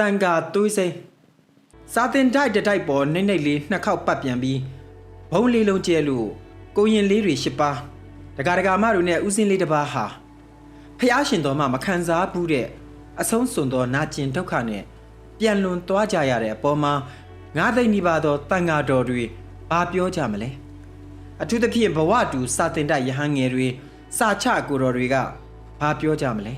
တန်ကာသွေးစိမ်းစာတင်တိုက်တစ်တိုက်ပေါ်နှိမ့်နှိမ့်လေးနှစ်ခေါက်ပတ်ပြန်ပြီးဘုံလေးလုံးကျဲလို့ကိုရင်လေးတွေရှစ်ပါးတကာတကာမတို့နဲ့ဥစဉ်လေးတစ်ပါးဟာဖျားရှင်တော်မှမခံစားဘူးတဲ့အဆုံးစွန်သောနာကျင်ဒုက္ခနဲ့ပြန်လွန်သွားကြရတဲ့အပေါ်မှာငါးသိမ့်နီးပါသောတန်ဃာတော်တွေဘာပြောကြမလဲအထူးသဖြင့်ဘဝတူစာတင်တိုက်ယဟန်ငယ်တွေစာချကိုတော်တွေကဘာပြောကြမလဲ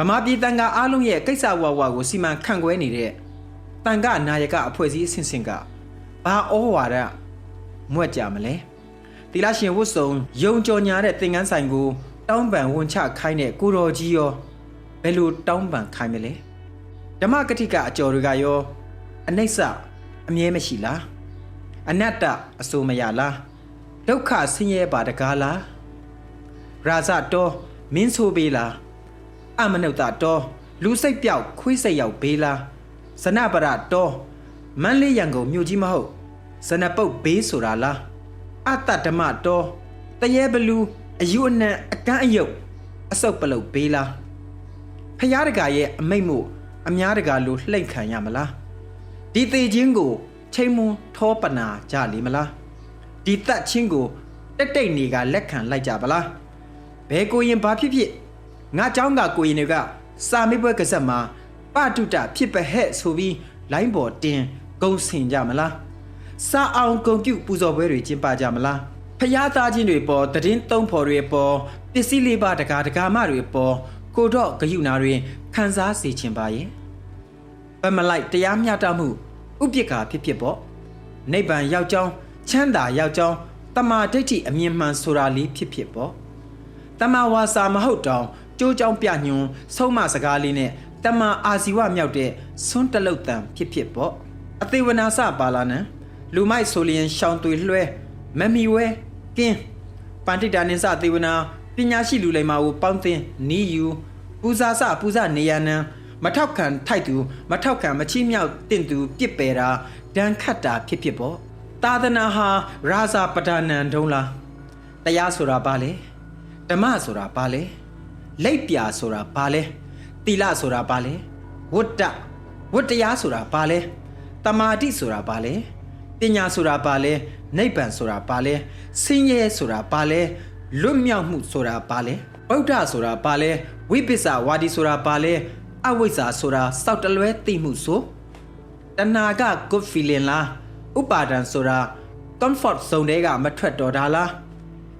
ဗမာပြည်တန်ခါအားလုံးရဲ့ကိစ္စဝဝကိုစီမံခန့်ခွဲနေတဲ့တန်ခါနာယကအဖွဲ့အစည်းအဆင့်ဆင့်ကဘာဩဝါဒမွက်ကြမလဲတီလာရှင်ဝတ်စုံယုံကြော်ညာတဲ့သင်္ကန်းဆိုင်ကိုတောင်းပန်ဝန်ချခိုင်းတဲ့ကိုတော်ကြီးရောဘယ်လိုတောင်းပန်ခိုင်းမလဲဓမ္မကတိကအကျော်တွေကရောအနိစ္စအမြဲမရှိလားအနတ္တအစိုးမရလားဒုက္ခဆင်းရဲပါတကားလားရာဇတော်မင်းဆိုပေးလား အမနုဿတော်လူစိတ်ပြောက်ခွေးစိတ်ရောက်ဘေးလားဇနပရတော်မန်းလေးရန်ကုန်မြို့ကြီးမဟုတ်ဇနပုတ်ဘေးဆိုတာလားအတ္တဓမ္မတော်တရေဘလူအယူအနံအကန်းအယုတ်အစုပ်ပလုတ်ဘေးလားဖျားတကာရဲ့အမိတ်မှုအများတကာလိုလှိမ့်ခံရမလားဒီသေးချင်းကိုချိန်မွန်ထောပနာကြလိမလားဒီတက်ချင်းကိုတက်တိတ်နေကလက်ခံလိုက်ကြပါလားဘဲကိုရင်ဘာဖြစ်ဖြစ် ငါเจ้าကကိုရင်တွေကစာမေးပွဲကဆက်မှာပတုတဖြစ်ပဟဲ့ဆိုပြီးလိုင်းပေါ်တင်ဂုံဆင်ကြမလားစာအောင်ဂုံပြုပူဇော်ပွဲတွေကျင်းပကြမလားဖျားသားချင်းတွေပေါ်တည်င်းသုံးဖော်တွေပေါ်ပစ္စည်းလေးပါတကာတကာမတွေပေါ်ကိုတော့ဂယုနာတွေခန်းစားစေခြင်းပါရဲ့ပမလိုက်တရားမျှတမှုဥပိ္ပကာဖြစ်ဖြစ်ပေါ့နိဗ္ဗာန်ရောက်ကြောင်းချမ်းသာရောက်ကြောင်းတမာဒိဋ္ဌိအမြင်မှန်ဆိုတာလေးဖြစ်ဖြစ်ပေါ့ တမဝါစာမဟုတ်တောင် ကြိုးကြောင်ပြညွန်ဆုံးမစကားလေးနဲ့တမအာဇီဝမြောက်တဲ့ဆွန်းတလုတ်တန်ဖြစ်ဖြစ်ပေါ့အသေးဝနာစပါလာနံလူမိုက်ဆိုလျင်ရှောင်းသွေလွှဲမမီဝဲကင်းပန္တိတာနိစသေဝနာပညာရှိလူလိမ္မာကိုပေါင်းသင်းနီးယူပူဇာစပူဇနေရနံမထောက်ခံထိုက်သူမထောက်ခံမချီးမြှောက်တင့်သူပြစ်ပယ်တာဒဏ်ခတ်တာဖြစ်ဖြစ်ပေါ့သာသနာဟာရာဇာပဒနံတုံးလားတရားဆိုတာပါလေဓမ္မဆိုတာဘာလဲ လိပ်ပြာဆိုတာဘာလဲတိလဆိုတာဘာလဲဝတ္တဝတ္တရားဆိုတာဘာလဲတမာတိဆိုတာဘာလဲပညာဆိုတာဘာလဲနိဗ္ဗာန်ဆိုတာဘာလဲဆင်းရဲဆိုတာဘာလဲလွတ်မြောက်မှုဆိုတာဘာလဲဗုဒ္ဓဆိုတာဘာလဲဝိပဿဝါဒီဆိုတာဘာလဲအဝိဇ္ဇာဆိုတာစောက်တလွဲသိမှုဆိုတဏှာက good feeling လားဥပါဒံဆိုတာ comfort zone တွေကမထွက်တော့တာလား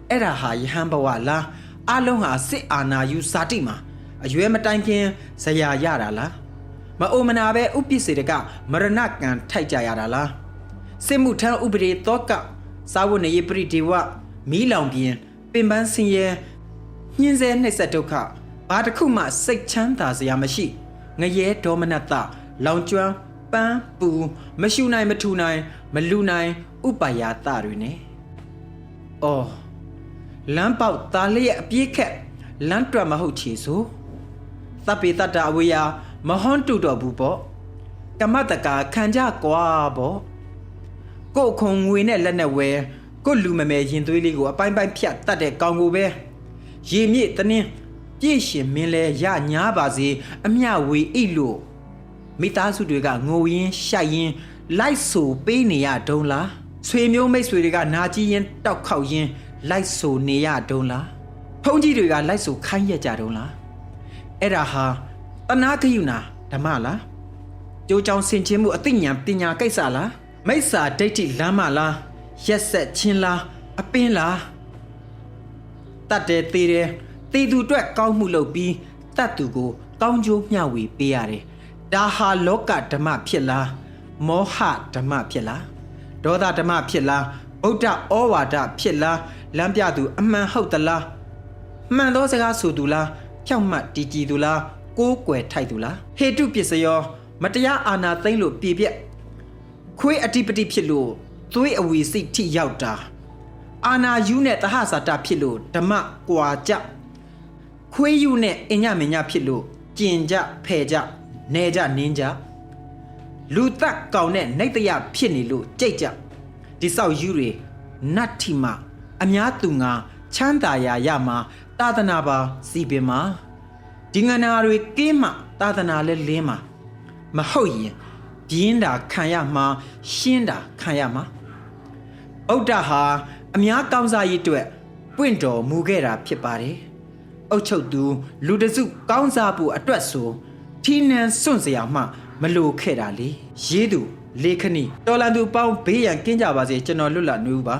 အဲ့ဒါဟာယဟန်ဘဝလား အလုံးဟာစစ်အာဏာယူစာတိမှာအရွယ်မတိုင်ခင်ဇရာရတာလားမအိုမနာပဲဥပ္ပစ္စေတကမရဏကံထိုက်ကြရတာလားစစ်မှုထမ်းဥပဒေတောကစာဝနေယပရိဒေဝမီးလောင်ပြင်းပင်ပန်းဆင်းရဲညှင်းဆဲနှိပ်စက်ဒုက္ခဘာတစ်ခုမှစိတ်ချမ်းသာစရာမရှိငရဲဒေါမနတလောင်ကျွမ်းပန်းပူမရှူနိုင်မထူနိုင် မလူနိုင် ဥပယာတတွေနဲ့အော် လမ်းပေါက်သားလေးရဲ့အပြေးခက်လမ်းတွက်မဟုတ်ချေဆိုသဗ္ဗေတ္တအဝေယမဟွန်တူတော်ဘူးပေါ့ကမ္မတကာခံကြကွာပေါ့ကို့ခုံငွေနဲ့လက်နဲ့ဝဲကို့လူမမယ်ရင်သွေးလေးကိုအပိုင်းပိုင်းဖြတ်တတ်တဲ့ကောင်ကိုပဲရေမြင့်တနင်းပြည့်ရှင်မင်းလဲရညာပါစေအမျှဝေအိလို့မိသားစုတွေကငိုရင်းရှိုက်ရင်းလိုက်ဆိုပေးနေရတုံးလားဆွေမျိုးမိတ်ဆွေတွေကနာကြီးရင်တောက်ခောက်ရင်း လိုက်ဆိုနေရတုံးလားဖုန်းကြီးတွေကလိုက်ဆိုခိုင်းရကြတုံးလားအဲ့ဒါဟာတနာခယူနာဓမ္မလားကြိုးကြောင်ဆင်ခြင်းမှုအသိဉာဏ်ပညာကိစ္စလားမိစ္ဆာဒိဋ္ဌိလမ်းမလားရက်ဆက်ချင်းလားအပင်းလားတတ်တယ်သေးတယ်သေသူအတွက်ကောင်းမှုလုပ်ပြီးတတ်သူကိုကောင်းကျိုးမျှဝေပေးရတယ်ဒါဟာလောကဓမ္မဖြစ်လားမောဟဓမ္မဖြစ်လားဒေါသဓမ္မဖြစ်လားဗုဒ္ဓဩဝါဒဖြစ်လား လမ်းပြသူအမှန်ဟုတ်သလားမှန်သောစကားဆိုသူလားဖြောက်မှတ်တည်ကြည်သူလားကိုးကွယ်ထိုက်သူလားဟေတုပစ္စယောမတရားအာနာသိမ့်လို့ပြပြက်ခွေးအတိပတိဖြစ်လို့သွေးအဝီစိတ်ထိရောက်တာအာနာယူနဲ့တဟဇာတာဖြစ်လို့ဓမ္မကွာကြခွေးယူနဲ့အညမညဖြစ်လို့ကျင်ကြဖဲကြနေကြနင်းကြလူသက်ကောင်နဲ့နှိတ်တရဖြစ်နေလို့ကြိတ်ကြဒီဆောက်ယူတွေနတ်ထီမ အများသူငါချမ်းသာရာရမှာသာသနာပါစီပင်မှာဒီငနာတွေကင်းမှသာသနာလဲလင်းမှာမဟုတ်ရင်ပြင်းတာခံရမှာရှင်းတာခံရမှာဩဒ္ဒဟာအများကောင်းစားရေးအတွက်ပွင့်တော်မူခဲ့တာဖြစ်ပါတယ်အုတ်ချုပ်သူလူတစုကောင်းစားဖို့အတွက်ဆိုထီနန်စွန့်စရာမှမလိုခဲ့တာလေရေးသူ လေခဏီတော်လန်သူပေါင်းဘေးရန်ကင်းကြပါစေကျွန်တော်လွတ်လပ်နေဦးပါ